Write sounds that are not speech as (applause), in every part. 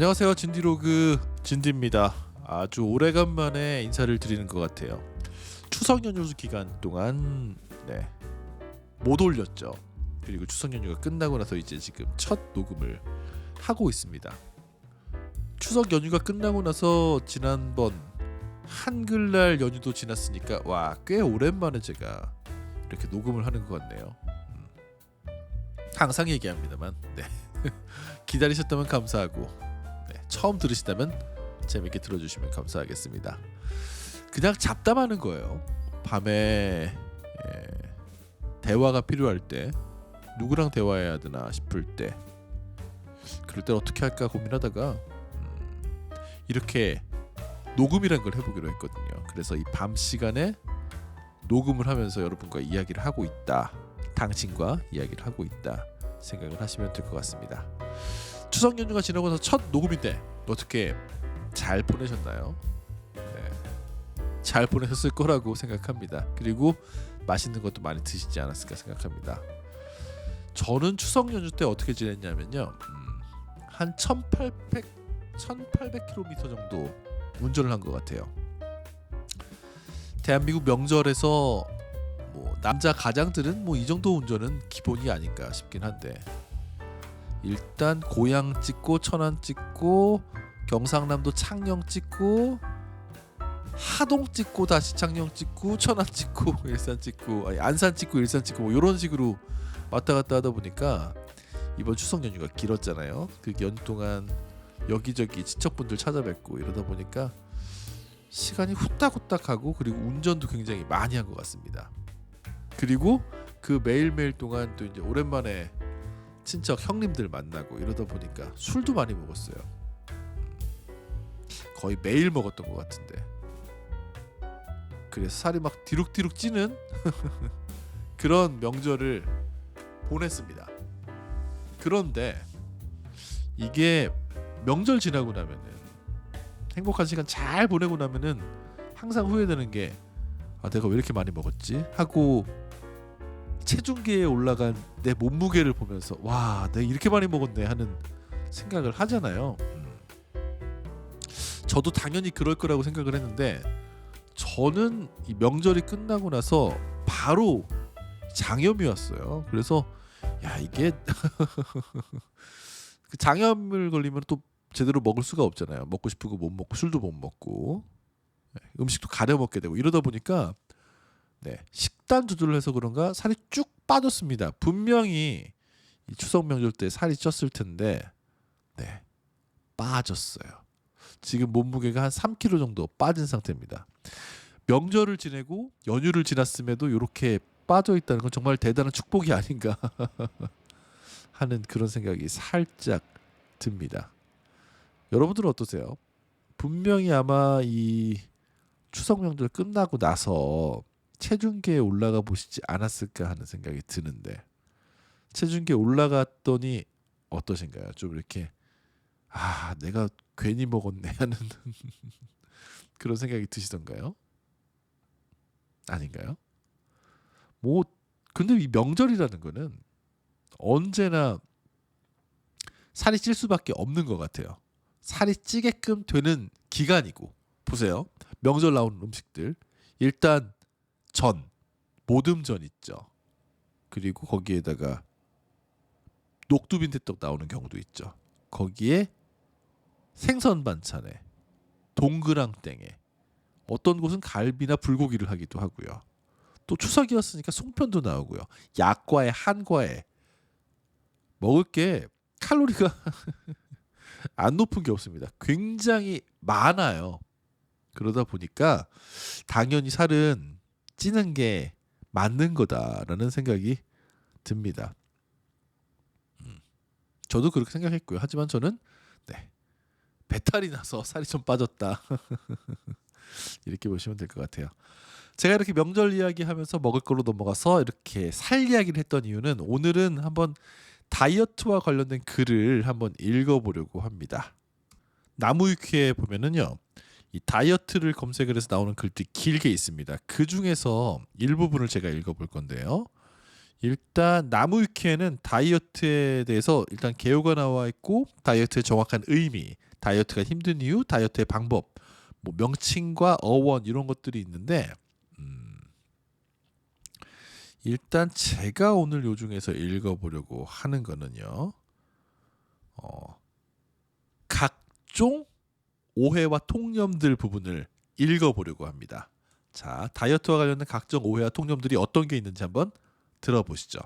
안녕하세요 진디로그 진디입니다. 아주 오래간만에 인사를 드리는 것 같아요. 추석 연휴 기간 동안 네, 못 올렸죠. 그리고 추석 연휴가 끝나고 나서 이제 지금 첫 녹음을 하고 있습니다. 추석 연휴가 끝나고 나서 지난번 한글날 연휴도 지났으니까 와 꽤 오랜만에 제가 이렇게 녹음을 하는 것 같네요. 음. 항상 얘기합니다만 네. (laughs) 기다리셨다면 감사하고. 네, 처음 들으시다면 재밌게 들어주시면 감사하겠습니다. 그냥 잡담하는 거예요. 밤에 예, 대화가 필요할 때 누구랑 대화해야 되나 싶을 때 그럴 때 어떻게 할까 고민하다가 음, 이렇게 녹음이란 걸 해보기로 했거든요. 그래서 이 밤 시간에 녹음을 하면서 여러분과 이야기를 하고 있다. 당신과 이야기를 하고 있다. 생각을 하시면 될 것 같습니다. 추석 연휴가 지나고 나서 첫 녹음인데 어떻게 잘 보내셨나요? 네. 잘 보내셨을 거라고 생각합니다. 그리고 맛있는 것도 많이 드시지 않았을까 생각합니다. 저는 추석 연휴 때 어떻게 지냈냐면요. 음, 한 1800, 1800km 정도 운전을 한 것 같아요. 대한민국 명절에서 뭐 남자 가장들은 뭐 이 정도 운전은 기본이 아닌가 싶긴 한데 일단 고향 찍고 천안 찍고 경상남도 창녕 찍고 하동 찍고 다시 창녕 찍고 천안 찍고 (laughs) 일산 찍고 아니 안산 찍고 일산 찍고 뭐 이런 식으로 왔다 갔다 하다 보니까 이번 추석 연휴가 길었잖아요. 그 연휴 동안 여기저기 친척분들 찾아뵙고 이러다 보니까 시간이 후딱후딱하고 그리고 운전도 굉장히 많이 한 것 같습니다. 그리고 그 매일매일 동안 또 이제 오랜만에 친척 형님들 만나고 이러다 보니까 술도 많이 먹었어요. 거의 매일 먹었던 것 같은데. 그래서 살이 막 디룩디룩 찌는 (laughs) 그런 명절을 보냈습니다. 그런데 이게 명절 지나고 나면은 행복한 시간 잘 보내고 나면은 항상 후회되는 게 아, 내가 왜 이렇게 많이 먹었지? 하고 체중계에 올라간 내 몸무게를 보면서 와, 내가 이렇게 많이 먹었네 하는 생각을 하잖아요. 음. 저도 당연히 그럴 거라고 생각을 했는데 저는 이 명절이 끝나고 나서 바로 장염이 왔어요. 그래서 야 이게 (laughs) 그 장염을 걸리면 또 제대로 먹을 수가 없잖아요. 먹고 싶은 거 못 먹고 술도 못 먹고 네, 음식도 가려 먹게 되고 이러다 보니까 네, 식단 조절을 해서 그런가 살이 쭉 빠졌습니다. 분명히 이 추석 명절 때 살이 쪘을 텐데 네, 빠졌어요. 지금 몸무게가 한 3kg 정도 빠진 상태입니다. 명절을 지내고 연휴를 지났음에도 이렇게 빠져 있다는 건 정말 대단한 축복이 아닌가 (laughs) 하는 그런 생각이 살짝 듭니다. 여러분들은 어떠세요? 분명히 아마 이 추석 명절 끝나고 나서 체중계에 올라가 보시지 않았을까 하는 생각이 드는데 체중계 올라갔더니 어떠신가요? 좀 이렇게 아 내가 괜히 먹었네 (laughs) 하는 그런 생각이 드시던가요? 아닌가요? 뭐 근데 이 명절이라는 거는 언제나 살이 찔 수밖에 없는 것 같아요. 살이 찌게끔 되는 기간이고 보세요. 명절 나오는 음식들 일단 전 모듬전 있죠. 그리고 거기에다가 녹두빈대떡 나오는 경우도 있죠. 거기에 생선 반찬에 동그랑땡에 어떤 곳은 갈비나 불고기를 하기도 하고요. 또 추석이었으니까 송편도 나오고요. 약과에 한과에 먹을 게 칼로리가 (laughs) 안 높은 게 없습니다. 굉장히 많아요. 그러다 보니까 당연히 살은 찌는 게 맞는 거다라는 생각이 듭니다. 음, 저도 그렇게 생각했고요. 하지만 저는 네, 배탈이 나서 (laughs) 살이 좀 빠졌다. (laughs) 이렇게 보시면 될 것 같아요. 제가 이렇게 명절 이야기하면서 먹을 걸로 넘어가서 이렇게 살 이야기를 했던 이유는 오늘은 한번 다이어트와 관련된 글을 한번 읽어보려고 합니다. 나무위키에 보면은요. 이 다이어트를 검색을 해서 나오는 글들이 길게 있습니다. 그 중에서 일부분을 제가 읽어볼 건데요. 일단 나무 위키에는 다이어트에 대해서 일단 개요가 나와 있고 다이어트의 정확한 의미, 다이어트가 힘든 이유, 다이어트의 방법, 뭐 명칭과 어원 이런 것들이 있는데 음, 일단 제가 오늘 요 중에서 읽어보려고 하는 거는요. 어, 각종 오해와 통념들 부분을 읽어보려고 합니다. 자, 다이어트와 관련된 각종 오해와 통념들이 어떤 게 있는지 한번 들어보시죠.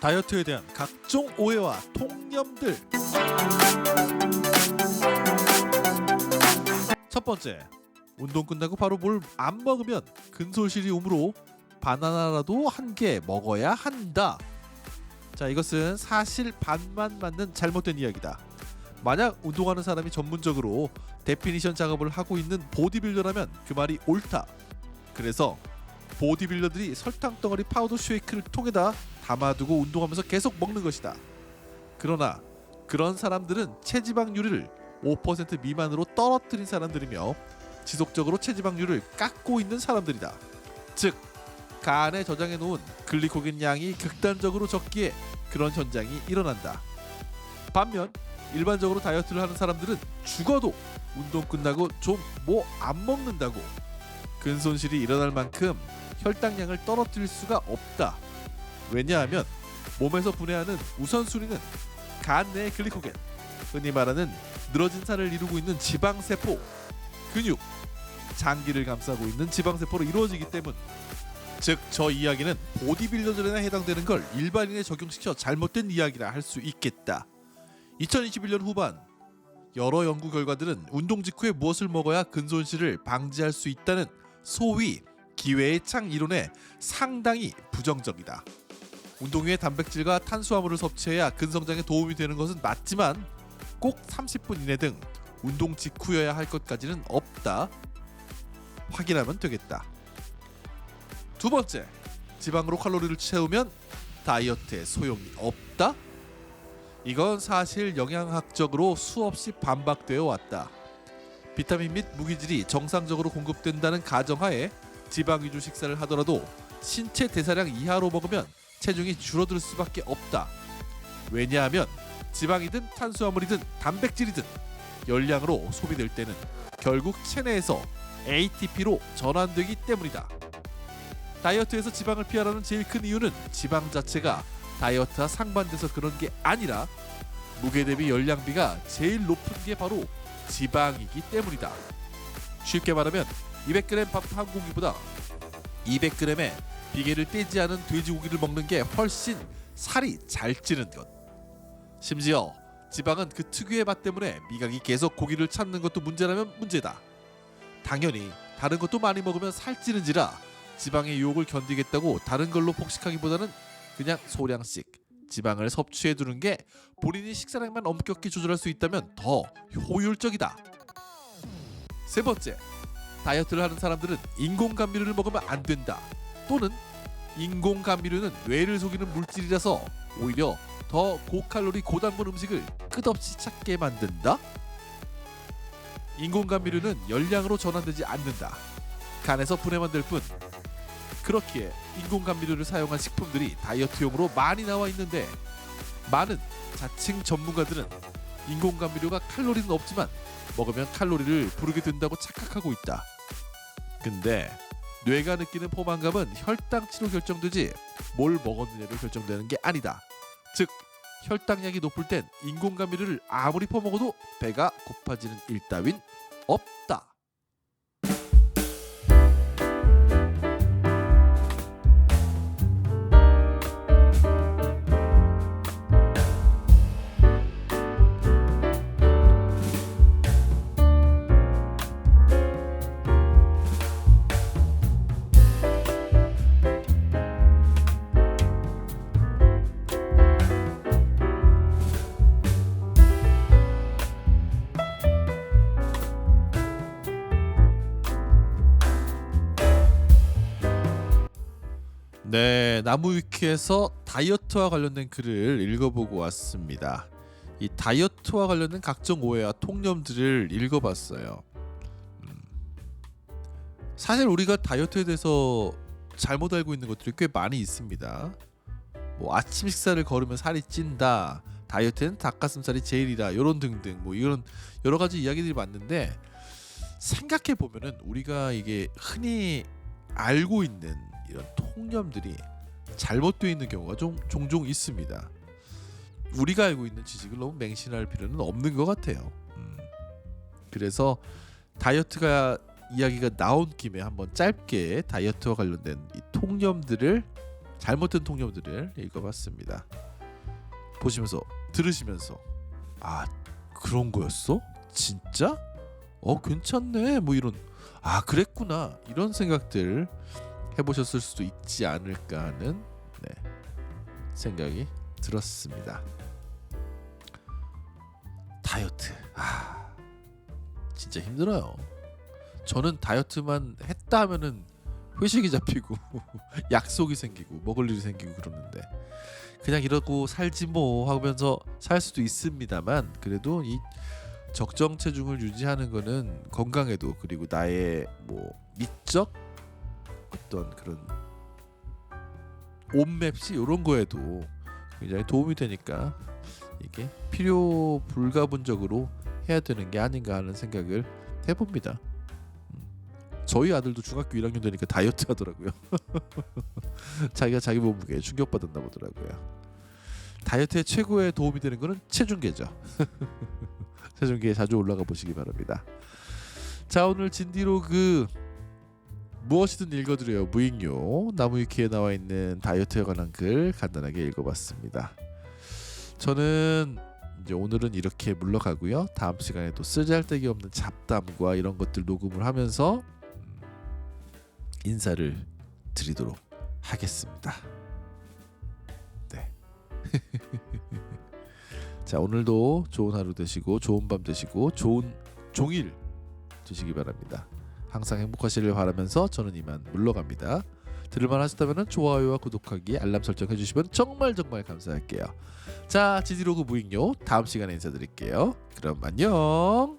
다이어트에 대한 각종 오해와 통념들. 첫 번째, 운동 끝나고 바로 뭘 안 먹으면 근손실이 오므로 바나나라도 한 개 먹어야 한다. 자, 이것은 사실 반만 맞는 잘못된 이야기다. 만약 운동하는 사람이 전문적으로 데피니션 작업을 하고 있는 보디빌더라면 그 말이 옳다. 그래서 보디빌더들이 설탕 덩어리 파우더 쉐이크를 통에다 담아두고 운동하면서 계속 먹는 것이다. 그러나 그런 사람들은 체지방률을 5% 미만으로 떨어뜨린 사람들이며 지속적으로 체지방률을 깎고 있는 사람들이다. 즉 간에 저장해 놓은 글리코겐 양이 극단적으로 적기에 그런 현상이 일어난다. 반면 일반적으로 다이어트를 하는 사람들은 죽어도 운동 끝나고 좀 뭐 안 먹는다고 근손실이 일어날 만큼 혈당량을 떨어뜨릴 수가 없다. 왜냐하면 몸에서 분해하는 우선순위는 간 내의 글리코겐, 흔히 말하는 늘어진 살을 이루고 있는 지방세포, 근육, 장기를 감싸고 있는 지방세포로 이루어지기 때문. 즉 저 이야기는 보디빌더들에나 해당되는 걸 일반인에 적용시켜 잘못된 이야기라 할 수 있겠다. 2021년 후반 여러 연구 결과들은 운동 직후에 무엇을 먹어야 근손실을 방지할 수 있다는 소위 기회의 창 이론에 상당히 부정적이다. 운동 후에 단백질과 탄수화물을 섭취해야 근성장에 도움이 되는 것은 맞지만 꼭 30분 이내 등 운동 직후여야 할 것까지는 없다. 확인하면 되겠다. 두 번째, 지방으로 칼로리를 채우면 다이어트에 소용이 없다. 이건 사실 영양학적으로 수없이 반박되어 왔다. 비타민 및 무기질이 정상적으로 공급된다는 가정하에 지방 위주 식사를 하더라도 신체 대사량 이하로 먹으면 체중이 줄어들 수밖에 없다. 왜냐하면 지방이든 탄수화물이든 단백질이든 열량으로 소비될 때는 결국 체내에서 ATP로 전환되기 때문이다. 다이어트에서 지방을 피하라는 제일 큰 이유는 지방 자체가 다이어트와 상반돼서 그런 게 아니라 무게 대비 열량비가 제일 높은 게 바로 지방이기 때문이다. 쉽게 말하면 200g 밥 한 공기보다 200g의 비계를 떼지 않은 돼지고기를 먹는 게 훨씬 살이 잘 찌는 것. 심지어 지방은 그 특유의 맛 때문에 미각이 계속 고기를 찾는 것도 문제라면 문제다. 당연히 다른 것도 많이 먹으면 살찌는지라 지방의 유혹을 견디겠다고 다른 걸로 폭식하기보다는 그냥 소량씩 지방을 섭취해 두는 게 본인이 식사량만 엄격히 조절할 수 있다면 더 효율적이다. 세 번째, 다이어트를 하는 사람들은 인공 감미료를 먹으면 안 된다. 또는 인공 감미료는 뇌를 속이는 물질이라서 오히려 더 고칼로리 고당분 음식을 끝없이 찾게 만든다. 인공 감미료는 열량으로 전환되지 않는다. 간에서 분해만 될 뿐. 그렇기에 인공 감미료를 사용한 식품들이 다이어트용으로 많이 나와 있는데 많은 자칭 전문가들은 인공 감미료가 칼로리는 없지만 먹으면 칼로리를 부르게 된다고 착각하고 있다. 근데 뇌가 느끼는 포만감은 혈당치로 결정되지 뭘 먹었느냐로 결정되는 게 아니다. 즉 혈당량이 높을 땐 인공 감미료를 아무리 퍼먹어도 배가 고파지는 일 따윈 없다. 네, 나무위키에서 다이어트와 관련된 글을 읽어보고 왔습니다. 이 다이어트와 관련된 각종 오해와 통념들을 읽어봤어요. 음, 사실 우리가 다이어트에 대해서 잘못 알고 있는 것들이 꽤 많이 있습니다. 뭐 아침 식사를 거르면 살이 찐다. 다이어트는 닭가슴살이 제일이다. 이런 등등 뭐 이런 여러 가지 이야기들이 많은데 생각해 보면은 우리가 이게 흔히 알고 있는 이런 통념들이 잘못되어 있는 경우가 좀 종종 있습니다. 우리가 알고 있는 지식을 너무 맹신할 필요는 없는 것 같아요. 음. 그래서 다이어트가 이야기가 나온 김에 한번 짧게 다이어트와 관련된 이 통념들을 잘못된 통념들을 읽어봤습니다. 보시면서 들으시면서 아 그런 거였어? 진짜? 어 괜찮네 뭐 이런 아 그랬구나 이런 생각들 해보셨을 수도 있지 않을까 하는 네, 생각이 들었습니다. 다이어트 아 진짜 힘들어요. 저는 다이어트만 했다 하면은 회식이 잡히고 (laughs) 약속이 생기고 먹을 일이 생기고 그러는데 그냥 이러고 살지 뭐 하면서 살 수도 있습니다만 그래도 이 적정 체중을 유지하는 거는 건강에도 그리고 나의 뭐 미적 어떤 그런 온맵시 이런 거에도 굉장히 도움이 되니까 이게 필요 불가분적으로 해야 되는 게 아닌가 하는 생각을 해봅니다. 음. 저희 아들도 중학교 1학년 되니까 다이어트 하더라고요. (laughs) 자기가 자기 몸무게에 충격받았나 보더라고요. 다이어트에 최고의 도움이 되는 거는 체중계죠. (laughs) 체중계에 자주 올라가 보시기 바랍니다. 자 오늘 진디로그 무엇이든 읽어드려요 무익료 나무위키에 나와 있는 다이어트에 관한 글 간단하게 읽어봤습니다. 저는 이제 오늘은 이렇게 물러가고요. 다음 시간에도 쓰잘데기 없는 잡담과 이런 것들 녹음을 하면서 음, 인사를 드리도록 하겠습니다. 네. (laughs) 자 오늘도 좋은 하루 되시고 좋은 밤 되시고 좋은 종일 되시기 바랍니다. 항상 행복하시길 바라면서 저는 이만 물러갑니다. 들을만 하셨다면 좋아요와 구독하기 알람 설정 해주시면 정말 정말 감사할게요. 자 지디로그 무익료 다음 시간에 인사드릴게요. 그럼 안녕.